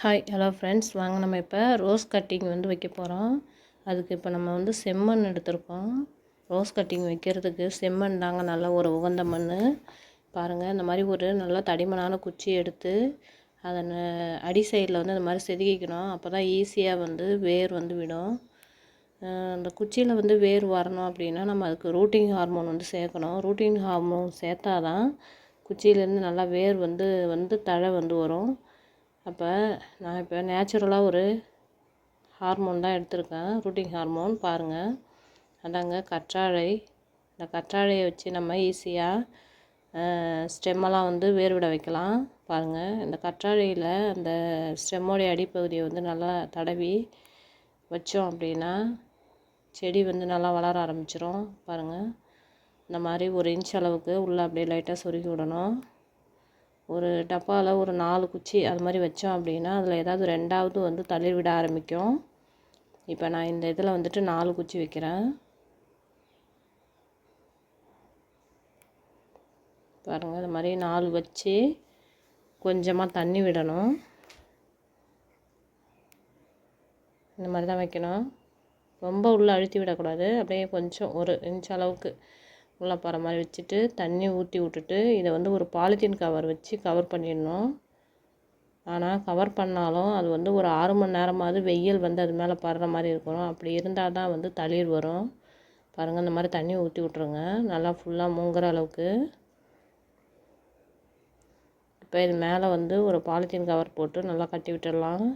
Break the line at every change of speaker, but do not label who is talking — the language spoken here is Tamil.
ஹாய் ஹலோ ஃப்ரெண்ட்ஸ் வாங்க நம்ம இப்போ ரோஸ் கட்டிங் வந்து வைக்க போகிறோம் அதுக்கு இப்போ நம்ம வந்து செம்மண் எடுத்திருக்கோம். ரோஸ் கட்டிங் வைக்கிறதுக்கு செம்மண் தாங்க நல்ல ஒரு உகந்த மண் பாருங்கள் இந்த மாதிரி ஒரு நல்ல தடிமனான குச்சி எடுத்து அதை அடி சைடில் வந்து இந்த மாதிரி செதுக்கிக்கணும். அப்போ தான் ஈஸியாக வந்து வேர் வந்து விடும். அந்த குச்சியில் வந்து வேர் வரணும் அப்படின்னா நம்ம அதுக்கு ரூட்டிங் ஹார்மோன் வந்து சேர்க்கணும். ரூட்டிங் ஹார்மோன் சேர்த்தா தான் குச்சியிலேருந்து நல்லா வேர் வந்து வந்து தழை வந்து வரும். அப்போ நான் இப்போ நேச்சுரலாக ஒரு ஹார்மோன் தான் எடுத்திருக்கேன். ரூட்டிங் ஹார்மோன் பாருங்கள் அதாங்க கற்றாழை. இந்த கற்றாழையை வச்சு நம்ம ஈஸியாக ஸ்டெம்மெல்லாம் வந்து வேர்விட வைக்கலாம். பாருங்கள் இந்த கற்றாழையில் அந்த ஸ்டெம்மோடைய அடிப்பகுதியை வந்து நல்லா தடவி வச்சோம் அப்படின்னா செடி வந்து நல்லா வளர ஆரம்பிச்சிரும். பாருங்கள் இந்த மாதிரி ஒரு இன்ச் அளவுக்கு உள்ளே அப்படியே லைட்டாக சொருகி விடணும். ஒரு டப்பாவில் ஒரு நாலு குச்சி அது மாதிரி வச்சோம் அப்படின்னா அதில் ஏதாவது ரெண்டாவது வந்து தளிர் விட ஆரம்பிக்கும். இப்போ நான் இந்த இதில் வந்துட்டு நாலு குச்சி வைக்கிறேன். பாருங்கள் இது மாதிரி நாலு வச்சு கொஞ்சமாக தண்ணி விடணும். இந்த மாதிரி தான் வைக்கணும். ரொம்ப உள்ளே அழுத்தி விடக்கூடாது. அப்படியே கொஞ்சம் ஒரு இன்ச் அளவுக்கு உள்ளே போகிற மாதிரி வச்சுட்டு தண்ணி ஊற்றி விட்டுட்டு இதை வந்து ஒரு பாலித்தீன் கவர் வச்சு கவர் பண்ணிடணும். ஆனால் கவர் பண்ணாலும் அது வந்து ஒரு ஆறு மணி நேரமாவது வெயில் வந்து அது மேலே படுற மாதிரி இருக்கணும். அப்படி இருந்தால் தான் வந்து தளிர் வரும். பாருங்கள் இந்த மாதிரி தண்ணி ஊற்றி விட்ருங்க நல்லா ஃபுல்லாக மூங்குற அளவுக்கு. இப்போ இது மேலே வந்து ஒரு பாலித்தீன் கவர் போட்டு நல்லா கட்டி விட்டுடலாம்.